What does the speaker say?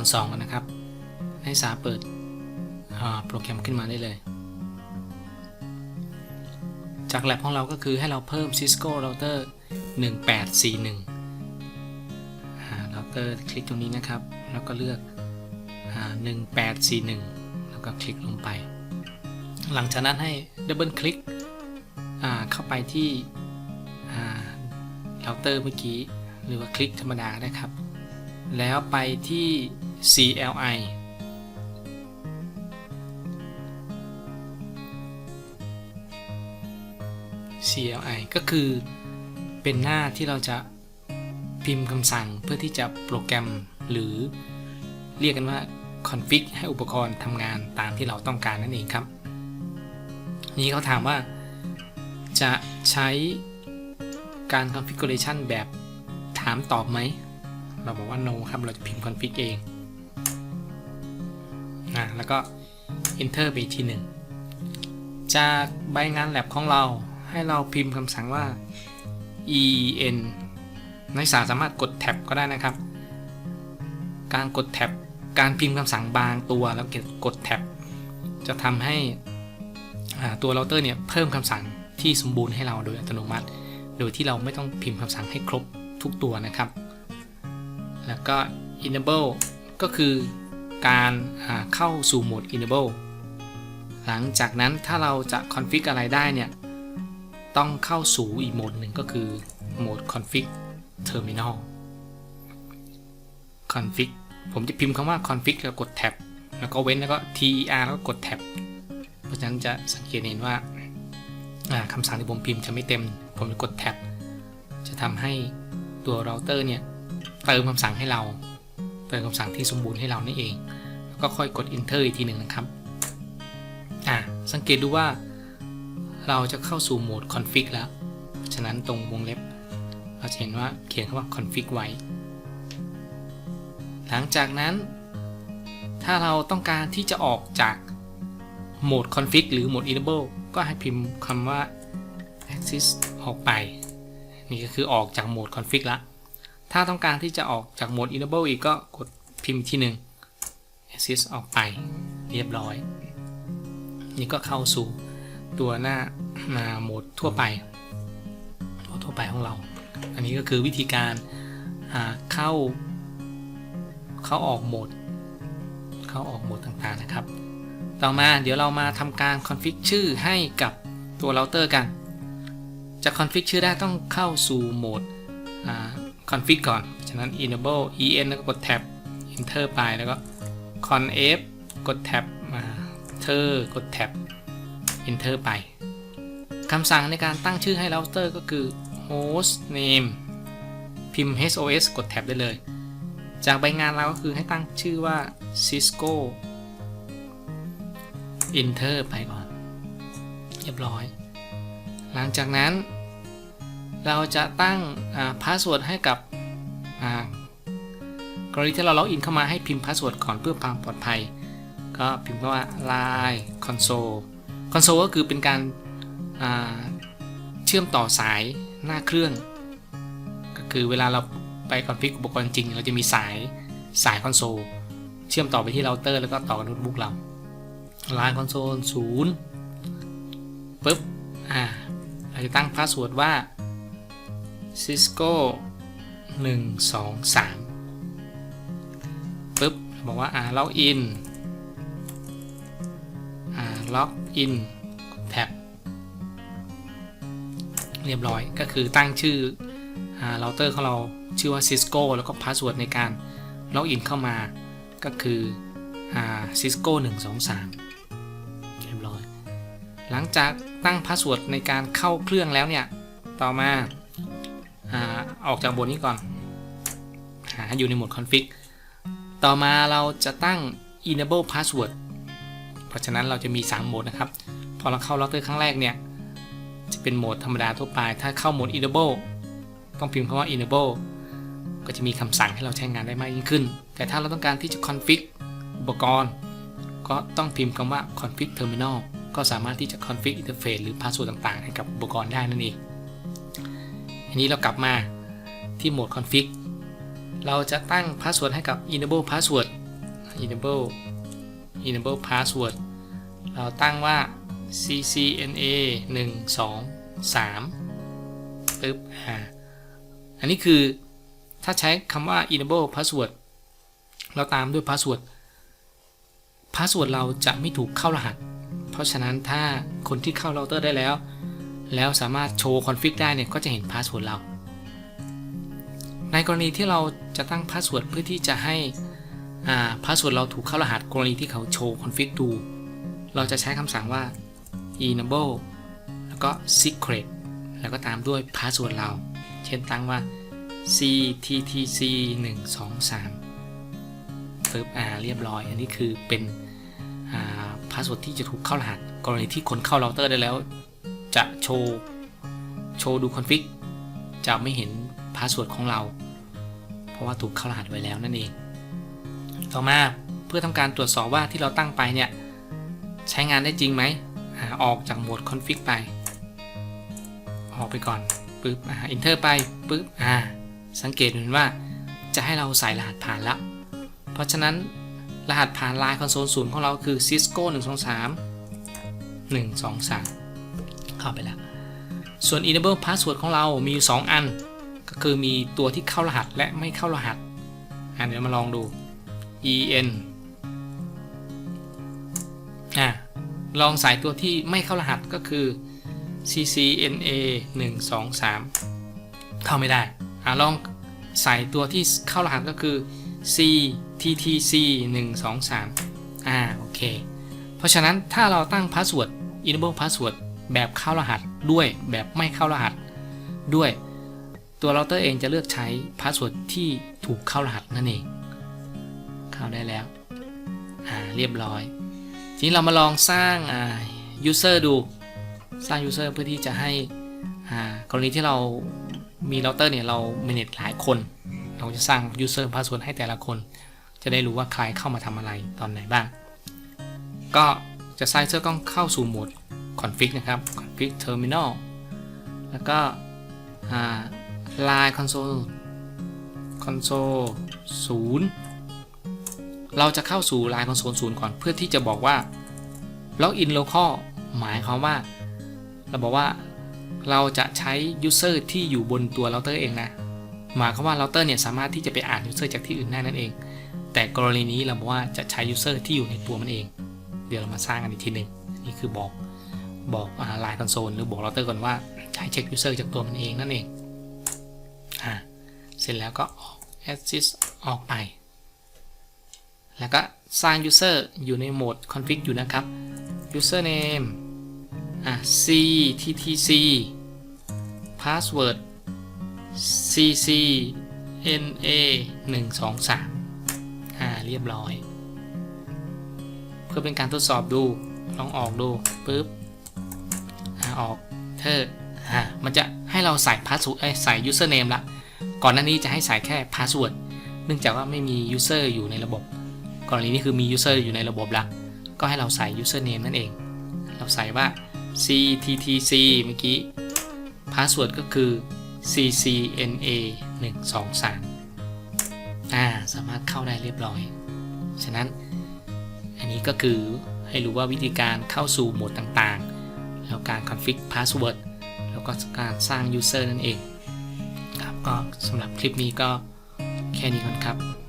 รณ์2กันนะครับ ให้สาเปิดโปรแกรมขึ้นมาได้เลย จากแลบของเราก็คือให้เราเพิ่ม Cisco Router 1841อ่า Router คลิกตรงนี้นะครับ แล้วก็เลือกอ่า1841 แล้วก็คลิกลงไป หลังจากนั้นให้ดับเบิลคลิกเข้าไปที่อ่า Router เมื่อกี้ หรือว่าคลิกธรรมดาได้ครับ แล้วไปที่ CLI CLI ก็คือเป็นหน้าที่เราจะพิมพ์คำสั่งเพื่อที่จะโปรแกรมหรือเรียกกันว่า config ให้อุปกรณ์ทำงานตามที่เราต้องการนั่นเองครับ นี้เขาถามว่าจะใช้การ configuration แบบถามตอบไหม เราบอกว่า no ครับ เราจะพิมพ์ config เอง อ่าแล้วก็ enter ไปทีหนึ่งจากใบงาน lab ของเราให้เราพิมพ์คำสั่งว่า en นักศึกษาสามารถกดแท็บก็ได้นะครับ การกดแท็บการพิมพ์คำสั่งบางตัวแล้วกดแท็บจะทำให้ตัวเราเตอร์เนี่ยเพิ่มคำสั่งที่สมบูรณ์ให้เราโดยอัตโนมัติ โดยที่เราไม่ต้องพิมพ์คำสั่งให้ครบทุกตัวนะครับ แล้วก็ enable ก็คือ การเข้าสู่โหมด enable หลังจากนั้นถ้าเราจะ config อะไรได้เนี่ย ต้องเข้าสู่อีกโหมดหนึ่งก็คือโหมด config terminal config ผมจะพิมพ์คำว่า config แล้วกดแท็บแล้วก็เว้นแล้วก็ ter แล้วก็กดแท็บเพราะฉะนั้นจะสังเกตเห็นว่าอ่าคำสั่งที่ผมพิมพ์จะไม่เต็ม ผมจะกดแท็บจะทำให้ตัวเราเตอร์เนี่ยเติมคำสั่งให้เรา เติมคำสั่งที่สมบูรณ์ให้เรานี่เอง แล้วก็ค่อยกด enter อีกทีหนึ่งนะครับอ่าสังเกตดูว่าเราจะเข้าสู่โหมด config แล้ว ฉะนั้นตรงวงเล็บ เราจะเห็นว่าเขียนคำว่า config ไว้ หลังจากนั้น ถ้าเราต้องการที่จะออกจากโหมด config หรือโหมด enable ก็ให้พิมพ์คำว่า access ออกไป นี่ก็คือออกจากโหมด config ละ ถ้าต้องการที่จะออกจากโหมด enable อีกก็กดพิมพ์ที่หนึ่ง access ออกไปเรียบร้อย นี่ก็เข้าสู่ตัวหน้ามาโหมดทั่วไปโหมดทั่วไปของเรา อันนี้ก็คือวิธีการเข้า เข้าออกโหมด เข้าออกโหมดต่างๆนะครับ ต่อมาเดี๋ยวเรามาทำการ config ชื่อให้กับตัวเราเตอร์กัน จะ config ชื่อได้ต้องเข้าสู่โหมด config ก่อน ฉะนั้น enable en แล้วก็กด tab enter ไปแล้วก็ conf กด tab มา enter กด tab enter ไปคำสั่งในการตั้งชื่อให้เราเตอร์ก็คือ host name พิมพ์ hos กด tab ได้เลย จากใบงานเราก็คือให้ตั้งชื่อว่า cisco enter ไปก่อน เรียบร้อย หลังจากนั้น เราจะตั้งพาสเวิร์ดให้กับกรณีที่เราล็อกอินเข้ามาให้พิมพ์พาสเวิร์ดก่อนเพื่อความปลอดภัย ก็พิมพ์ว่า line console console ก็คือเป็นการเชื่อมต่อสายหน้าเครื่อง ก็คือเวลาเราไปคอนฟิกอุปกรณ์จริง เราจะมีสายสายคอนโซลเชื่อมต่อไปที่เราเตอร์แล้วก็ต่อกับโน้ตบุ๊กเรา line console 0ปุ๊บอ่าเราจะตั้งพาสเวิร์ดว่า cisco 1 2 3ปุ๊บ บอกว่าอ่าล็อกอินอ่าล็อกอินแท็บเรียบร้อยก็คือตั้งชื่ออ่าเราเตอร์ของเราชื่อว่า cisco แล้วก็พาสเวิร์ดในการล็อกอินเข้ามาก็คืออ่า cisco 1 2 3 เรียบร้อย หลังจากตั้งพาสเวิร์ดในการเข้าเครื่องแล้วเนี่ย ต่อมา ออกจากบทนี้ก่อน หาอยู่ในโหมด config ต่อมาเราจะตั้ง enable password เพราะฉะนั้นเราจะมี 3 โหมดนะครับ พอเราเข้าเราเตอร์ครั้งแรกเนี่ย จะเป็นโหมดธรรมดาทั่วไป ถ้าเข้าโหมด enable ต้องพิมพ์คำว่า enable ก็จะมีคำสั่งให้เราใช้งานได้มากยิ่งขึ้น แต่ถ้าเราต้องการที่จะ config อุปกรณ์ ก็ต้องพิมพ์คำว่า config terminal ก็สามารถที่จะ config interface หรือ password ต่างๆ ให้กับอุปกรณ์ได้นั่นเองอันนี้เรากลับมา ที่โหมด config เราจะตั้ง password ให้กับ enable password enable enable password เราตั้งว่า ccna 1 2 3ปึ๊บอ่าอันนี้คือถ้าใช้คำว่า enable password เราตามด้วย password password เราจะไม่ถูกเข้ารหัส เพราะฉะนั้นถ้าคนที่เข้าเราเตอร์ได้แล้ว แล้วสามารถโชว์คอนฟิกได้เนี่ยก็จะเห็นพาสเวิร์ดเรา ในกรณีที่เราจะตั้งพาสเวิร์ดเพื่อที่จะให้พาสเวิร์ดเราถูกเข้ารหัสกรณีที่เขาโชว์คอนฟิกดู เราจะใช้คำสั่งว่า enable แล้วก็ secret แล้วก็ตามด้วยพาสเวิร์ดเรา เช่นตั้งว่า cttc 1 2 3ปึ๊บอ่าเรียบร้อย อันนี้คือเป็นพาสเวิร์ดที่จะถูกเข้ารหัส กรณีที่คนเข้าเราเตอร์ได้แล้ว จะโชว์ โชว์ดูคอนฟิกจะไม่เห็น พาสเวิร์ดของเรา เพราะว่าถูกเข้ารหัสไว้แล้วนั่นเอง ต่อมาเพื่อทำการตรวจสอบว่าที่เราตั้งไปเนี่ย ใช้งานได้จริงไหมออกจากโหมดคอนฟิกไป ออกไปก่อนปึ๊บอ,อินเทอร์ไปปึ๊บอ่าสังเกตเห็นว่าจะให้เราใส่รหัสผ่านแล้วเพราะฉะนั้นรหัสผ่านไลน์คอนโซลศูนย์ของเราคือ cisco 1 2 3 1 2 3 เข้าไปแล้ว ส่วน enable password ของเรามีอยู่ 2 อัน ก็คือมีตัวที่เข้ารหัสและไม่เข้ารหัสอะเดี๋ยวมาลองดู en อะลองใส่ตัวที่ไม่เข้ารหัสก็คือ ccna 1 2 3 เข้าไม่ได้อะลองใส่ตัวที่เข้ารหัสก็คือ cttc 1 2 3อ่าโอเค เพราะฉะนั้นถ้าเราตั้ง password enable password แบบเข้ารหัสด้วยแบบไม่เข้ารหัสด้วย ตัวเราเตอร์เองจะเลือกใช้พาสเวิร์ดที่ถูกเข้ารหัสนั่นเอง เข้าได้แล้ว อ่า เรียบร้อย ทีนี้เรามาลองสร้างอ่า user ดู สร้าง user เพื่อที่จะให้ อ่า กรณีที่เรามีเราเตอร์เนี่ยเรา manage หลายคน เราจะสร้าง user password ให้แต่ละคน จะได้รู้ว่าใครเข้ามาทำอะไรตอนไหนบ้าง ก็จะสร้าง user ต้องเข้าสู่โหมด config นะครับ config terminal แล้วก็ อ่า line console console 0 เราจะเข้าสู่ line console 0 ก่อนเพื่อที่จะบอกว่า login local หมายความว่า เราบอกว่าเราจะใช้ user ที่อยู่บนตัวเราเตอร์เองนะ หมายความว่าเราเตอร์เนี่ยสามารถที่จะไปอ่าน user จากที่อื่นได้นั่นเอง แต่กรณีนี้เราบอกว่าจะใช้ user ที่อยู่ในตัวมันเอง เดี๋ยวเรามาสร้างกันอีกทีหนึ่งนี่คือบอกบอกไลน์คอนโซลหรือบอกเราเตอร์ก่อนว่าใช้เช็ค user จากตัวมันเองนั่นเอง เสร็จแล้วก็ออก assist ออกไป แล้วก็สร้าง user อยู่ในโหมด config อยู่นะครับ username อะ cttc password ccna 1 2 3อ่าเรียบร้อย เพื่อเป็นการทดสอบดู ลองออกดูปุ๊บออกเธอ อ่ามันจะให้เราใส่พาสเวิร์ดใส่ username ละ ก่อนหน้านี้จะให้ใส่แค่พาสเวิร์ดเนื่องจากว่าไม่มี user อยู่ในระบบ กรณีนี้คือมี user อยู่ในระบบละก็ให้เราใส่ username นั่นเอง เราใส่ว่า cttc เมื่อกี้พาสเวิร์ดก็คือ ccna 1 2 3อ่าสามารถเข้าได้เรียบร้อย ฉะนั้นอันนี้ก็คือให้รู้ว่าวิธีการเข้าสู่โหมดต่างๆ แล้วการ config password แล้วก็การสร้าง user นั่นเองครับก็สำหรับคลิปนี้ก็แค่นี้ก่อนครับ